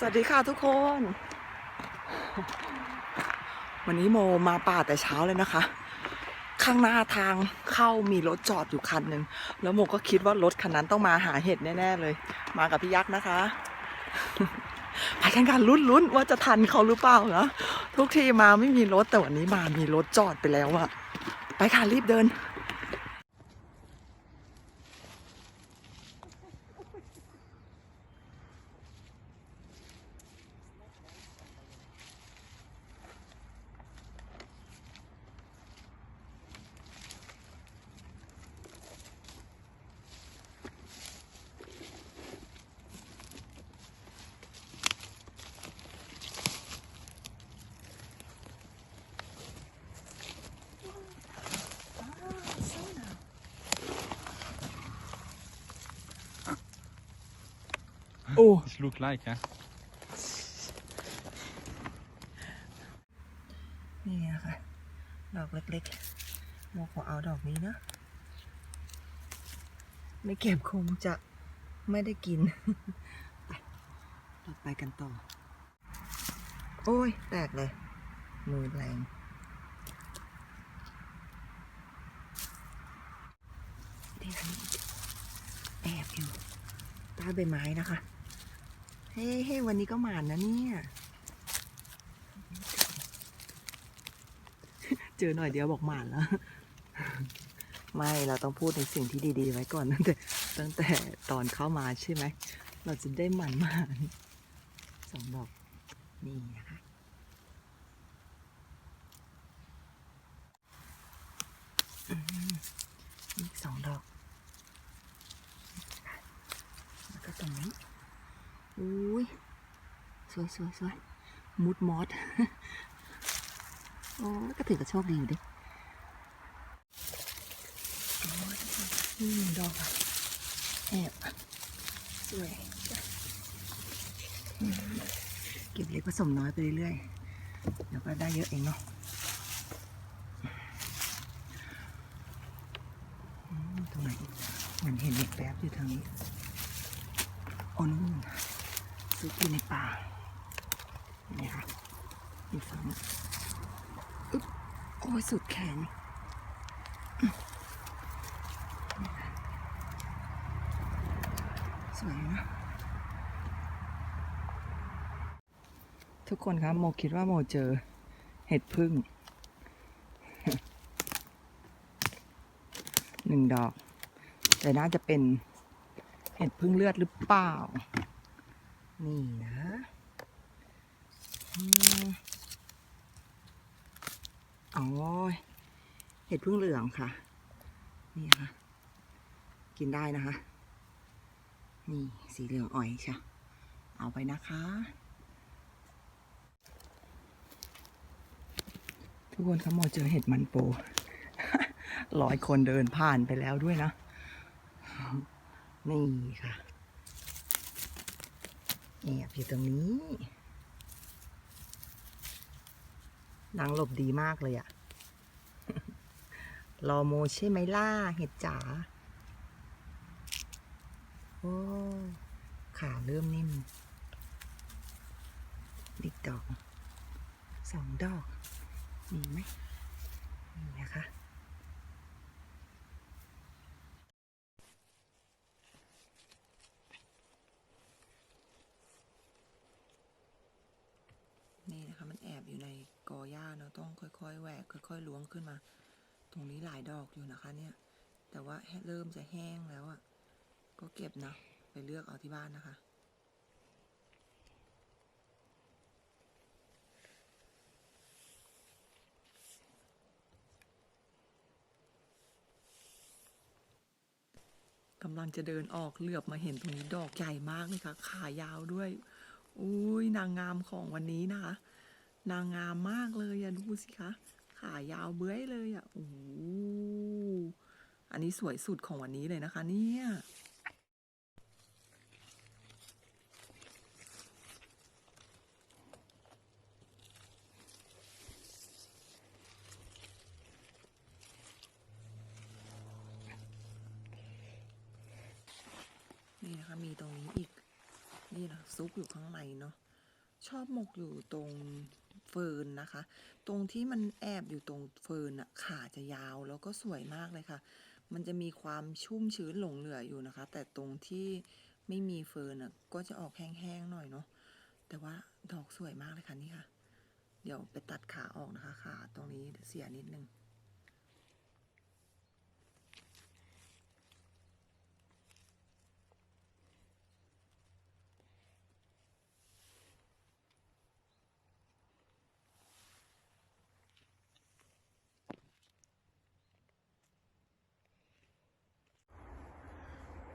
สวัสดีค่ะทุกคน วันนี้โมมาป่าแต่เช้าเลยนะคะ ข้างหน้าทางเข้ามีรถจอดอยู่คันหนึ่งแล้วโมก็คิดว่ารถคันนั้นต้องมาหาเห็ดแน่ๆเลย มากับพี่ยักษ์นะคะไปกันกันลุ้นๆว่าจะทันเขาหรือเปล่านะทุกทีมาไม่มีรถแต่วันนี้มามีรถจอดไปแล้วอะไปค่ะรีบเดิน โอ้ It look like, huh? นี่นะคะดอกเล็กๆโมขอเอาดอกนี้นะ ไม่เก็บคงจะไม่ได้กินไปต่อไปกันต่อ โอ้ย แตกเลย มือแรง นี่ค่ะแอบอยู่ใต้ใบไม้นะคะเฮ้เฮ้วันนี้ก็หมานนะเนี่ย เจอหน่อยเดียวบอกหมานแล้ว ไม่เราต้องพูดในสิ่งที่ดี ๆ ไว้ก่อนตั้งแต่ตั้งแต่ตอนเข้ามาใช่ไหม เราจะได้หมันหมานสองดอกนี่นะคะอีกสองดอกแล้วก็ตรงนี้ อุ้ยสวยสวยสวยมุดมอสโอ้ก็ถือว่าโชคดีอยู่ดิโอ้ยนี่หนึ่งดอกอะแอบสวยเก็บเล็กผสมน้อยไปเรื่อยๆเดี๋ยวก็ได้เยอะเองเนาะตรงไหนเหมือนเห็นเด็กแป๊บอยู่ทางนี้โอ้นู่น ซุกอยู่ในป่านี่ค่ะอีกฝั่งนึงโอ้ยสุดแขนสวยนะทุกคนครับโมคิดว่าโมเจอเห็ดพึ่งหนึ่งดอก แต่น่าจะเป็นเห็ดพึ่งเลือดหรือเปล่า นี่นะอ๋อเห็ดพึ่งเหลืองค่ะ นี่ค่ะ กินได้นะคะ นี่สีเหลืองอ่อยใช่เอาไปนะคะ ทุกคนคะโมเจอเห็ดมันโปร้อยคนเดินผ่านไปแล้วด้วยนะ นี่ค่ะ แอบอยู่ตรงนี้นางหลบดีมากเลยอะรอโมใช่ไหมล่ะเห็ดจ๋าโอ้ขาเริ่มนิ่มอีกดอกสองดอก มีไหมนี่นะคะ นี่นะคะมันแอบอยู่ในกอหญ้าเนาะ ต้องค่อยๆแหวกค่อยๆล้วงขึ้นมา ตรงนี้หลายดอกอยู่นะคะ เนี่ย แต่ว่าเริ่มจะแห้งแล้วอะ่ะ ก็เก็บนะ ไปเลือกเอาที่บ้านนะคะกำลังจะเดินออกเหลือบมาเห็นตรงนี้ดอกใหญ่มากเลยค่ะ ขายาวด้วย อุ้ยนางงามของวันนี้นะคะ นางงามมากเลยอะดูสิคะ ขายาวเบื้อยเลยอะโอ้อันนี้สวยสุดของวันนี้เลยนะคะ เนี่ยนี่นะคะมีตรงนี้อีก นี่นะซุกอยู่ข้างในเนาะชอบหมกอยู่ตรง เฟิร์นนะคะ ตรงที่มันแอบอยู่ตรงเฟิร์นอะขาจะยาวแล้วก็สวยมากเลยค่ะ มันจะมีความชุ่มชื้นหลงเหลืออยู่นะคะ แต่ตรงที่ไม่มีเฟิร์นอะก็จะออกแห้งๆหน่อยเนาะแต่ว่าดอกสวยมากเลยค่ะนี่ค่ะ เดี๋ยวไปตัดขาออกนะคะขาตรงนี้เสียนิดนึง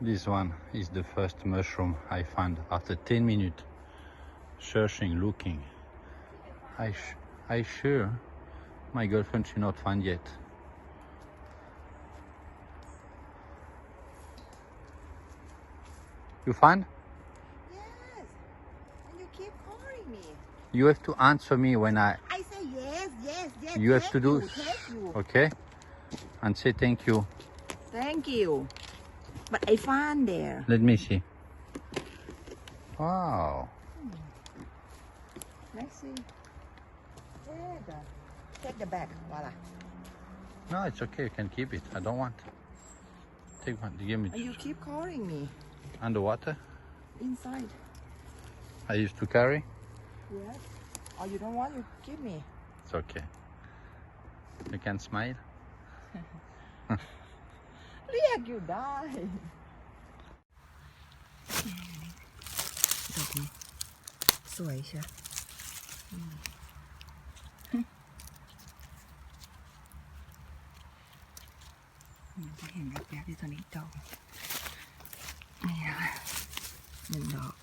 This one is the first mushroom I found after 10 minutes searching, looking. I, sh- I sure my girlfriend should not find yet. You find? Yes and you keep calling me You have to answer me when I. I say yes yes yes You have to do. thank you Okay? And say thank you. thank you but I found there Let me see. Wow. Hmm. let's see take the take the bag voila No, it's okay. You can keep it. I don't want. Take one. Give me. you keep calling me Underwater. inside I used to carry. yes Oh, you don't want you give me It's okay. You can smile. เรียกอยู่ได้ดอกนี้สวยใช่อืมนจะเห็นแวบๆที่ตัวนี้ดอกนี่นะคะหนึ่งดอก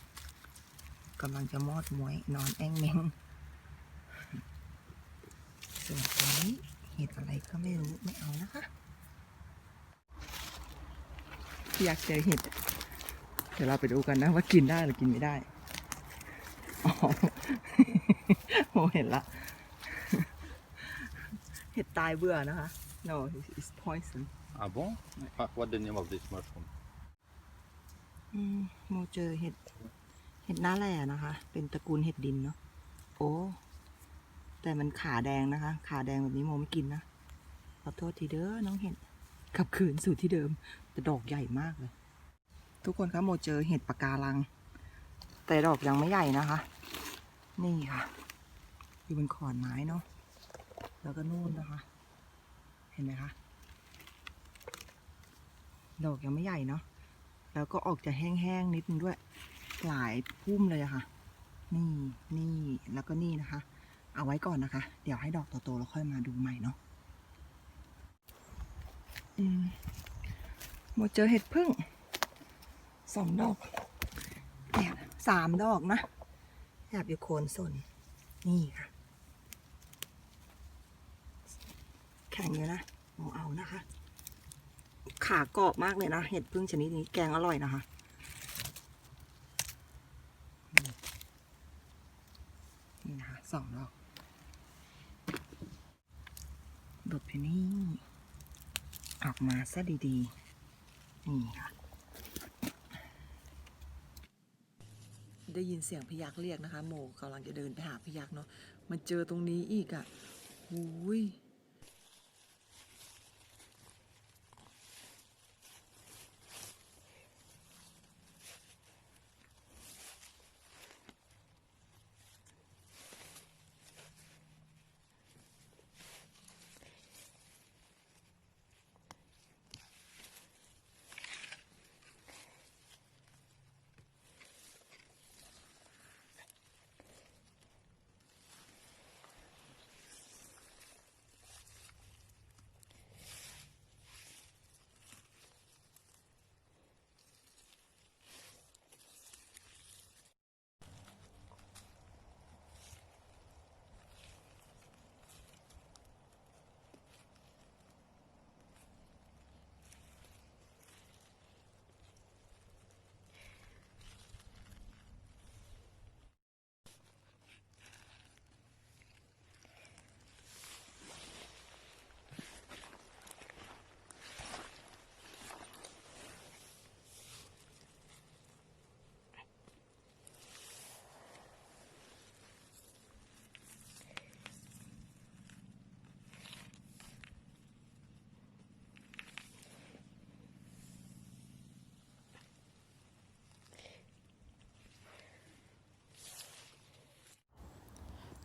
กำลังจะมอดมวยนอนแองเมงส่วนตัวนี้เห็ดอะไรก็ไม่รู้ไม่เอานะคะ อยากเจอเห็ด เดี๋ยวเราไปดูกันนะว่ากินได้หรือกินไม่ได้อ๋อโหเห็นละ เห็ดตายเบื่อนะคะ no it's poison Ah bon? Ah, What's the name of this mushroom? อืมโมเจอเห็ด เห็ดหน้าแหล่นะคะ เป็นตระกูลเห็ดดินเนาะ โอ้ แต่มันขาแดงนะคะ ขาแดงแบบนี้โมไม่กินนะ ขอโทษทีเด้อน้องเห็ดกลับคืนสู่ที่เดิม แต่ดอกใหญ่มากเลย ทุกคนคะโมเจอเห็ดปะการัง แต่ดอกยังไม่ใหญ่นะคะ นี่ค่ะ อยู่บนขอนไม้เนาะแล้วก็นู่นนะคะ เห็นไหมคะดอกยังไม่ใหญ่เนาะแล้วก็ออกจะแห้งๆนิดนึงด้วย หลายพุ่มเลยอะค่ะ นี่นี่แล้วก็นี่นะคะ เอาไว้ก่อนนะคะ เดี๋ยวให้ดอกโตๆแล้วค่อยมาดูใหม่เนาะอืม หมเจอเห็ดพึ่งสองดอกแอบสามดอกนะแอบอยู่โคนสนนี่ค่ะ แข็งอยู่นะเอาเอานะคะ ขากรอบมากเลยนะ เห็ดพึ่งชนิดนี้แกงอร่อยนะคะนี่นะคะสองดอกดดไปนี่ ออกมาซะดี ๆ นี่ค่ะ ได้ยินเสียงพยักเรียกนะคะ โมกำลังจะเดินไปหาพยักเนาะมันเจอตรงนี้อีกอะ่ะหูย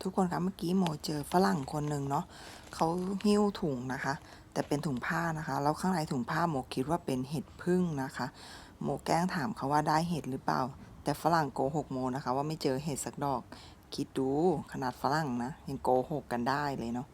ทุกคนคะเมื่อกี้โมเจอฝรั่งคนหนึ่งเนาะเขาหิ้วถุงนะคะ แต่เป็นถุงผ้านะคะ แล้วข้างในถุงผ้าโมคิดว่าเป็นเห็ดพึ่งนะคะ โมแกล้งถามเขาว่าได้เห็ดหรือเปล่า แต่ฝรั่งโกหกโมนะคะ ว่าไม่เจอเห็ดสักดอก คิดดูขนาดฝรั่งนะยังโกหกกันได้เลยเนาะ